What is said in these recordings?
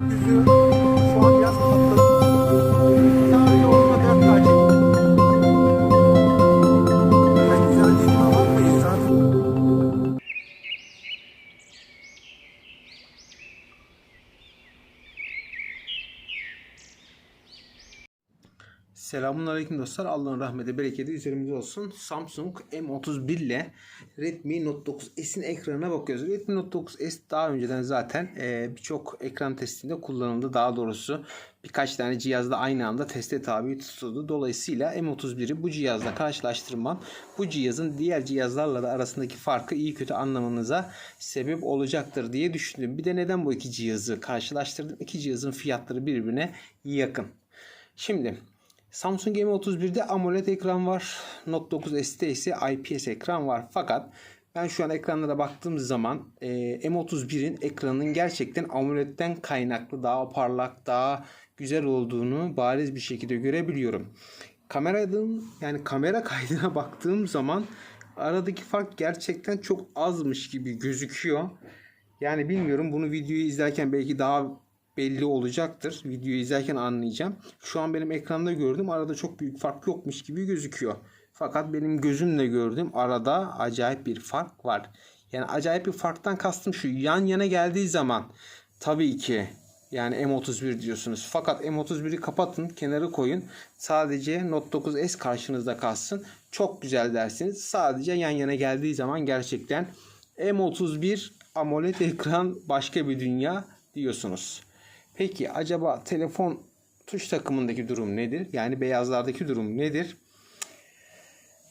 Yüzü şu Selamun Aleyküm dostlar. Allah'ın rahmeti, bereketi üzerimize olsun. Samsung M31 ile Redmi Note 9S'in ekranına bakıyoruz. Redmi Note 9S daha önceden zaten e, birçok ekran testinde kullanıldı. Daha doğrusu birkaç tane cihazda aynı anda teste tabi tutuldu. Dolayısıyla M31'i bu cihazla karşılaştırmam bu cihazın diğer cihazlarla da arasındaki farkı iyi kötü anlamanıza sebep olacaktır diye düşündüm. Bir de neden bu iki cihazı karşılaştırdım? İki cihazın fiyatları birbirine yakın. Şimdi Samsung M31'de AMOLED ekran var. Note 9 S'te ise IPS ekran var. Fakat ben şu an ekranlara baktığım zaman e, M31'in ekranının gerçekten AMOLED'den kaynaklı daha parlak, daha güzel olduğunu bariz bir şekilde görebiliyorum. Kameradan yani kamera kaydına baktığım zaman aradaki fark gerçekten çok azmış gibi gözüküyor. Yani bilmiyorum bunu videoyu izlerken belki daha belli olacaktır. Videoyu izlerken anlayacağım. Şu an benim ekranda gördüm. Arada çok büyük fark yokmuş gibi gözüküyor. Fakat benim gözümle gördüm. Arada acayip bir fark var. Yani acayip bir farktan kastım şu. Yan yana geldiği zaman tabii ki yani M31 diyorsunuz. Fakat M31'i kapatın, kenara koyun. Sadece Note 9S karşınızda kalsın. Çok güzel dersiniz. Sadece yan yana geldiği zaman gerçekten M31 AMOLED ekran başka bir dünya diyorsunuz. Peki acaba telefon tuş takımındaki durum nedir? Yani beyazlardaki durum nedir?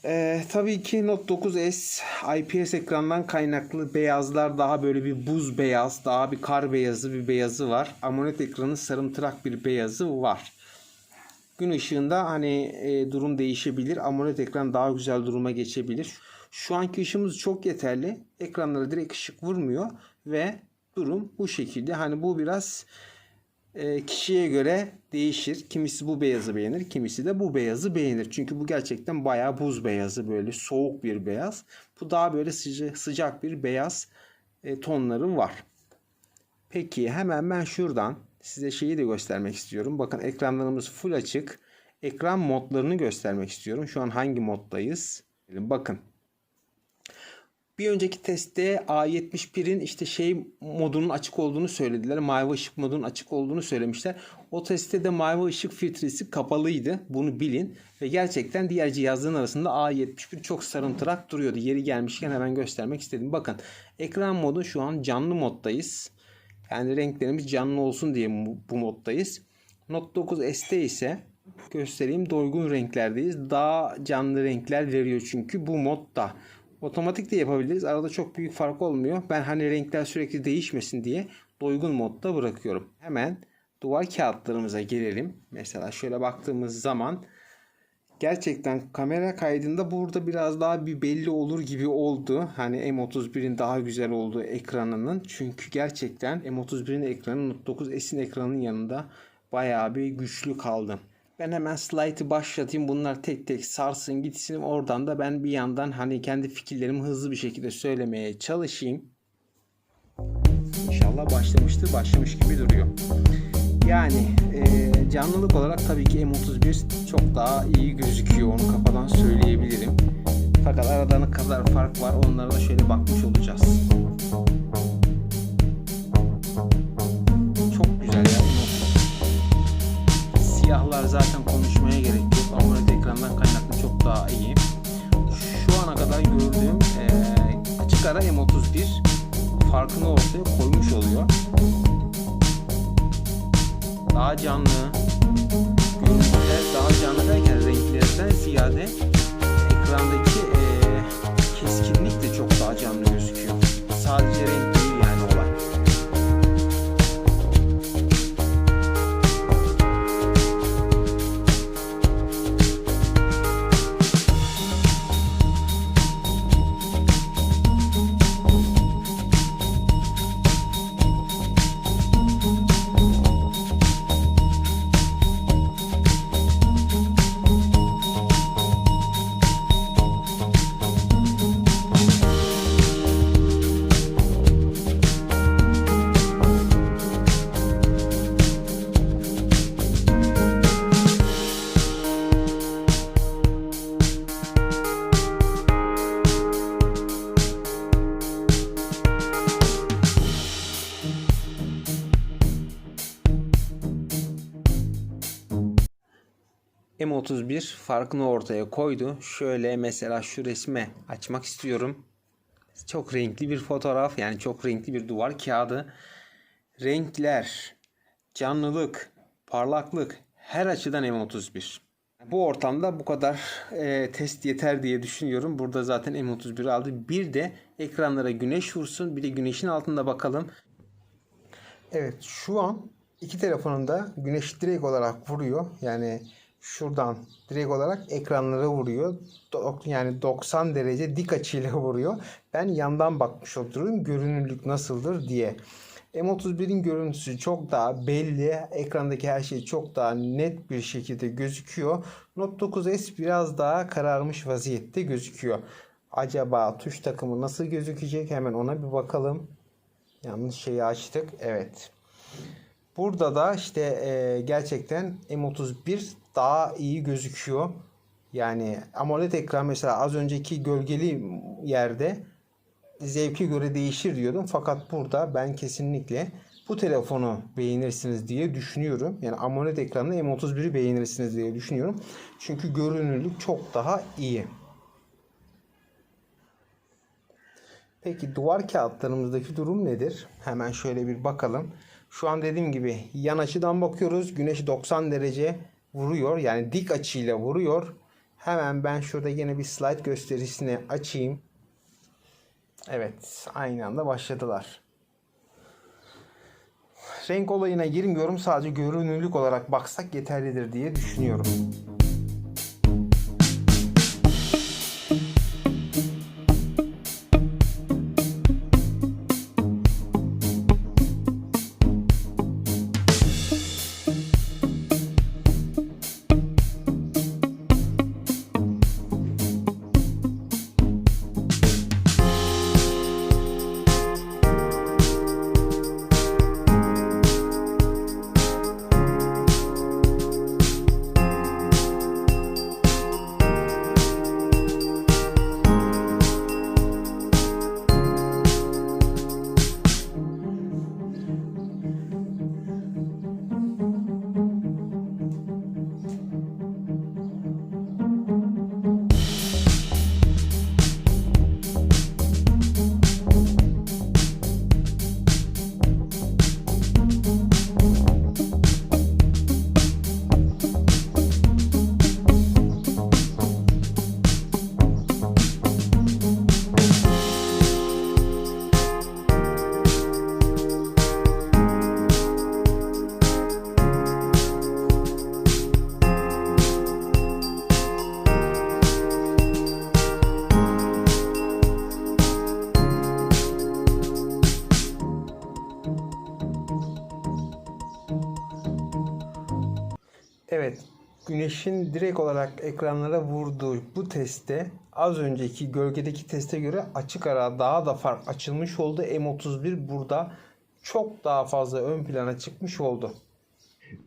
Ee, tabii ki Note 9S IPS ekrandan kaynaklı beyazlar daha böyle bir buz beyaz, daha bir kar beyazı bir beyazı var. AMOLED ekranın sarımtırak bir beyazı var. Gün ışığında hani e, durum değişebilir. AMOLED ekran daha güzel duruma geçebilir. Şu anki ışığımız çok yeterli. Ekranlara direkt ışık vurmuyor ve durum bu şekilde. Hani bu biraz e, kişiye göre değişir. Kimisi bu beyazı beğenir, kimisi de bu beyazı beğenir. Çünkü bu gerçekten bayağı buz beyazı böyle soğuk bir beyaz. Bu daha böyle sıca- sıcak bir beyaz e, tonları var. Peki hemen ben şuradan size şeyi de göstermek istiyorum. Bakın ekranlarımız full açık. Ekran modlarını göstermek istiyorum. Şu an hangi moddayız? Bakın bir önceki testte A71'in işte şey modunun açık olduğunu söylediler. Mavi ışık modunun açık olduğunu söylemişler. O testte de mavi ışık filtresi kapalıydı. Bunu bilin. Ve gerçekten diğer cihazların arasında A71 çok sarımtırak duruyordu. Yeri gelmişken hemen göstermek istedim. Bakın ekran modu şu an canlı moddayız. Yani renklerimiz canlı olsun diye bu- moddayız. Note 9 ST ise göstereyim doygun renklerdeyiz. Daha canlı renkler veriyor çünkü bu modda. Otomatik de yapabiliriz. Arada çok büyük fark olmuyor. Ben hani renkler sürekli değişmesin diye doygun modda bırakıyorum. Hemen duvar kağıtlarımıza gelelim. Mesela şöyle baktığımız zaman gerçekten kamera kaydında burada biraz daha bir belli olur gibi oldu. Hani M31'in daha güzel olduğu ekranının. Çünkü gerçekten M31'in ekranı Note 9S'in ekranının yanında bayağı bir güçlü kaldı. Ben hemen slide'ı başlatayım. Bunlar tek tek sarsın gitsin. Oradan da ben bir yandan hani kendi fikirlerimi hızlı bir şekilde söylemeye çalışayım. İnşallah başlamıştır. Başlamış gibi duruyor. Yani e, canlılık olarak tabii ki M31 çok daha iyi gözüküyor. Onu kafadan söyleyebilirim. Fakat arada ne kadar fark var onlara da şöyle bakmış olacağız. M31 farkını ortaya koydu. Şöyle mesela şu resme açmak istiyorum. Çok renkli bir fotoğraf yani çok renkli bir duvar kağıdı. Renkler, canlılık, parlaklık her açıdan M31. Bu ortamda bu kadar e, test yeter diye düşünüyorum. Burada zaten M31 aldı. Bir de ekranlara güneş vursun. Bir de güneşin altında bakalım. Evet şu an iki telefonun da güneş direkt olarak vuruyor. Yani şuradan direkt olarak ekranlara vuruyor. Yani 90 derece dik açıyla vuruyor. Ben yandan bakmış oluyorum görünürlük nasıldır diye. M31'in görüntüsü çok daha belli. Ekrandaki her şey çok daha net bir şekilde gözüküyor. Note 9S biraz daha kararmış vaziyette gözüküyor. Acaba tuş takımı nasıl gözükecek? Hemen ona bir bakalım. Yanlış şeyi açtık. Evet. Burada da işte e, gerçekten M31 daha iyi gözüküyor. Yani AMOLED ekran mesela az önceki gölgeli yerde zevke göre değişir diyordum. Fakat burada ben kesinlikle bu telefonu beğenirsiniz diye düşünüyorum. Yani AMOLED ekranlı M31'i beğenirsiniz diye düşünüyorum. Çünkü görünürlük çok daha iyi. Peki duvar kağıtlarımızdaki durum nedir? Hemen şöyle bir bakalım. Şu an dediğim gibi yan açıdan bakıyoruz. Güneş 90 derece vuruyor. Yani dik açıyla vuruyor. Hemen ben şurada yine bir slide gösterisini açayım. Evet, aynı anda başladılar. Renk olayına girmiyorum. Sadece görünürlük olarak baksak yeterlidir diye düşünüyorum. Güneşin direkt olarak ekranlara vurduğu bu testte az önceki gölgedeki teste göre açık ara daha da fark açılmış oldu. M31 burada çok daha fazla ön plana çıkmış oldu.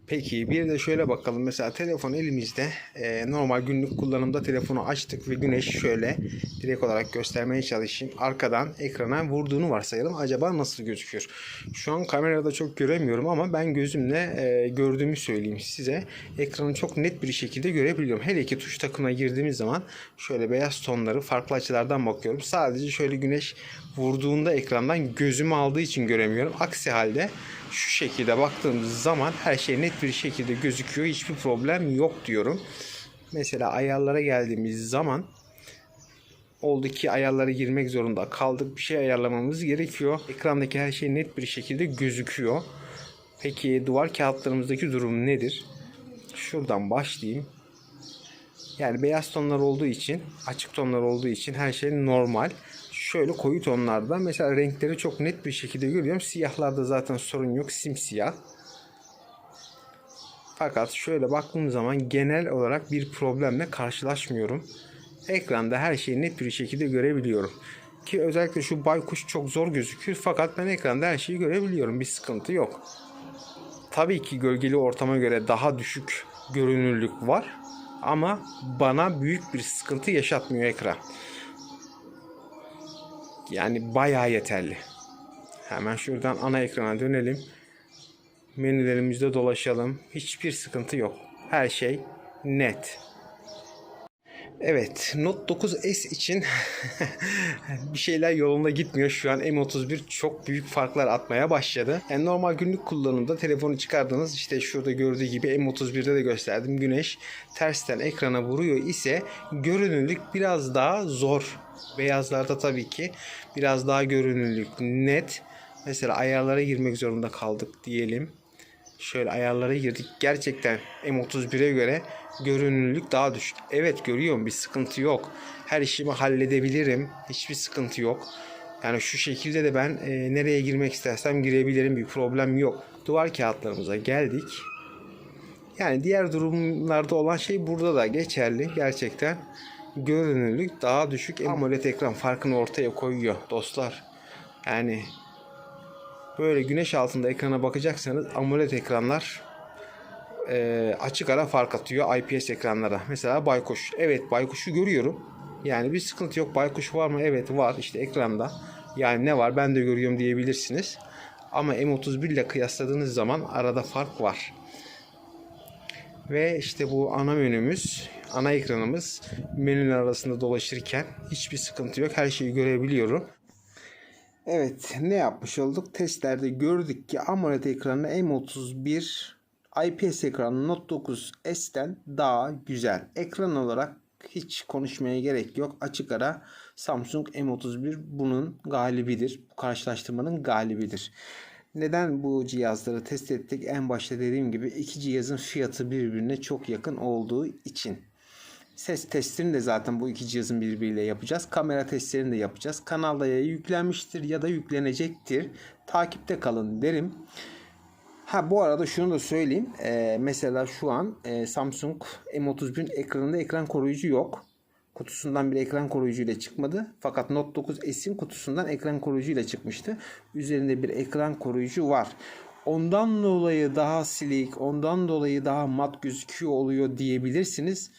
Peki bir de şöyle bakalım. Mesela telefon elimizde. Ee, normal günlük kullanımda telefonu açtık ve güneş şöyle direkt olarak göstermeye çalışayım. Arkadan ekrana vurduğunu varsayalım. Acaba nasıl gözüküyor? Şu an kamerada çok göremiyorum ama ben gözümle e, gördüğümü söyleyeyim size. Ekranı çok net bir şekilde görebiliyorum. Hele ki tuş takımına girdiğimiz zaman şöyle beyaz tonları farklı açılardan bakıyorum. Sadece şöyle güneş vurduğunda ekrandan gözümü aldığı için göremiyorum. Aksi halde şu şekilde baktığımız zaman her şey net bir şekilde gözüküyor. Hiçbir problem yok diyorum. Mesela ayarlara geldiğimiz zaman oldu ki ayarlara girmek zorunda kaldık. Bir şey ayarlamamız gerekiyor. Ekrandaki her şey net bir şekilde gözüküyor. Peki duvar kağıtlarımızdaki durum nedir? Şuradan başlayayım. Yani beyaz tonlar olduğu için, açık tonlar olduğu için her şey normal. Şöyle koyu tonlarda mesela renkleri çok net bir şekilde görüyorum. Siyahlarda zaten sorun yok. Simsiyah. Fakat şöyle baktığım zaman genel olarak bir problemle karşılaşmıyorum. Ekranda her şeyi net bir şekilde görebiliyorum. Ki özellikle şu baykuş çok zor gözüküyor. Fakat ben ekranda her şeyi görebiliyorum. Bir sıkıntı yok. Tabii ki gölgeli ortama göre daha düşük görünürlük var. Ama bana büyük bir sıkıntı yaşatmıyor ekran. Yani bayağı yeterli. Hemen şuradan ana ekrana dönelim. Menülerimizde dolaşalım. Hiçbir sıkıntı yok. Her şey net. Evet, Note 9S için bir şeyler yolunda gitmiyor. Şu an M31 çok büyük farklar atmaya başladı. Yani normal günlük kullanımda telefonu çıkardınız. işte şurada gördüğü gibi M31'de de gösterdim. Güneş tersten ekrana vuruyor ise görünürlük biraz daha zor. Beyazlarda tabii ki biraz daha görünürlük net. Mesela ayarlara girmek zorunda kaldık diyelim. Şöyle ayarlara girdik. Gerçekten M31'e göre görünürlük daha düşük. Evet görüyorum bir sıkıntı yok. Her işimi halledebilirim. Hiçbir sıkıntı yok. Yani şu şekilde de ben e, nereye girmek istersem girebilirim. Bir problem yok. Duvar kağıtlarımıza geldik. Yani diğer durumlarda olan şey burada da geçerli. Gerçekten görünürlük daha düşük. AMOLED ekran farkını ortaya koyuyor dostlar. Yani böyle güneş altında ekrana bakacaksanız AMOLED ekranlar e, açık ara fark atıyor IPS ekranlara. Mesela Baykuş. Evet Baykuş'u görüyorum. Yani bir sıkıntı yok. Baykuş var mı? Evet var. İşte ekranda. Yani ne var? Ben de görüyorum diyebilirsiniz. Ama M31 ile kıyasladığınız zaman arada fark var. Ve işte bu ana menümüz, ana ekranımız menüler arasında dolaşırken hiçbir sıkıntı yok. Her şeyi görebiliyorum. Evet ne yapmış olduk? Testlerde gördük ki AMOLED ekranı M31 IPS ekranı Note 9S'ten daha güzel. Ekran olarak hiç konuşmaya gerek yok. Açık ara Samsung M31 bunun galibidir. Bu karşılaştırmanın galibidir. Neden bu cihazları test ettik? En başta dediğim gibi iki cihazın fiyatı birbirine çok yakın olduğu için. Ses testini de zaten bu iki cihazın birbiriyle yapacağız. Kamera testlerini de yapacağız. Kanalda ya yüklenmiştir ya da yüklenecektir. Takipte kalın derim. Ha bu arada şunu da söyleyeyim. Ee, mesela şu an e, Samsung M31 ekranında ekran koruyucu yok. Kutusundan bir ekran koruyucu ile çıkmadı. Fakat Note 9S'in kutusundan ekran koruyucu ile çıkmıştı. Üzerinde bir ekran koruyucu var. Ondan dolayı daha silik, ondan dolayı daha mat gözüküyor oluyor diyebilirsiniz.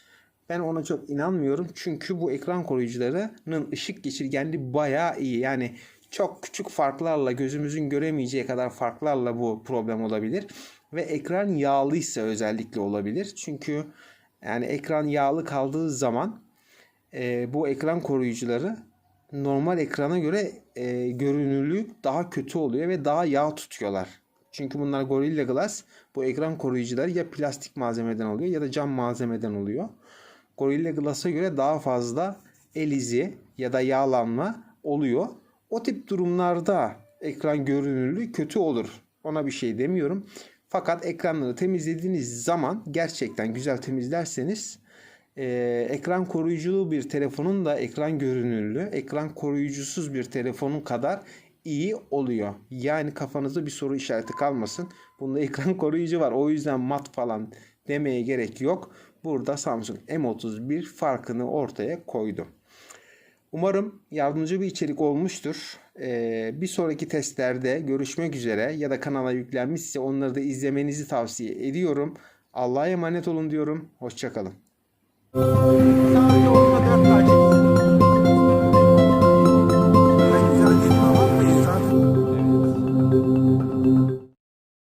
Ben ona çok inanmıyorum. Çünkü bu ekran koruyucularının ışık geçirgenliği bayağı iyi. Yani çok küçük farklarla gözümüzün göremeyeceği kadar farklarla bu problem olabilir. Ve ekran yağlıysa özellikle olabilir. Çünkü yani ekran yağlı kaldığı zaman e, bu ekran koruyucuları normal ekrana göre e, görünürlüğü daha kötü oluyor ve daha yağ tutuyorlar. Çünkü bunlar Gorilla Glass bu ekran koruyucuları ya plastik malzemeden oluyor ya da cam malzemeden oluyor. Gorilla Glass'a göre daha fazla el izi ya da yağlanma oluyor. O tip durumlarda ekran görünürlüğü kötü olur. Ona bir şey demiyorum. Fakat ekranları temizlediğiniz zaman gerçekten güzel temizlerseniz e, ekran koruyuculu bir telefonun da ekran görünürlüğü ekran koruyucusuz bir telefonun kadar iyi oluyor. Yani kafanızda bir soru işareti kalmasın. Bunda ekran koruyucu var. O yüzden mat falan demeye gerek yok. Burada Samsung M31 farkını ortaya koydu. Umarım yardımcı bir içerik olmuştur. Ee, bir sonraki testlerde görüşmek üzere ya da kanala yüklenmişse onları da izlemenizi tavsiye ediyorum. Allah'a emanet olun diyorum. Hoşçakalın.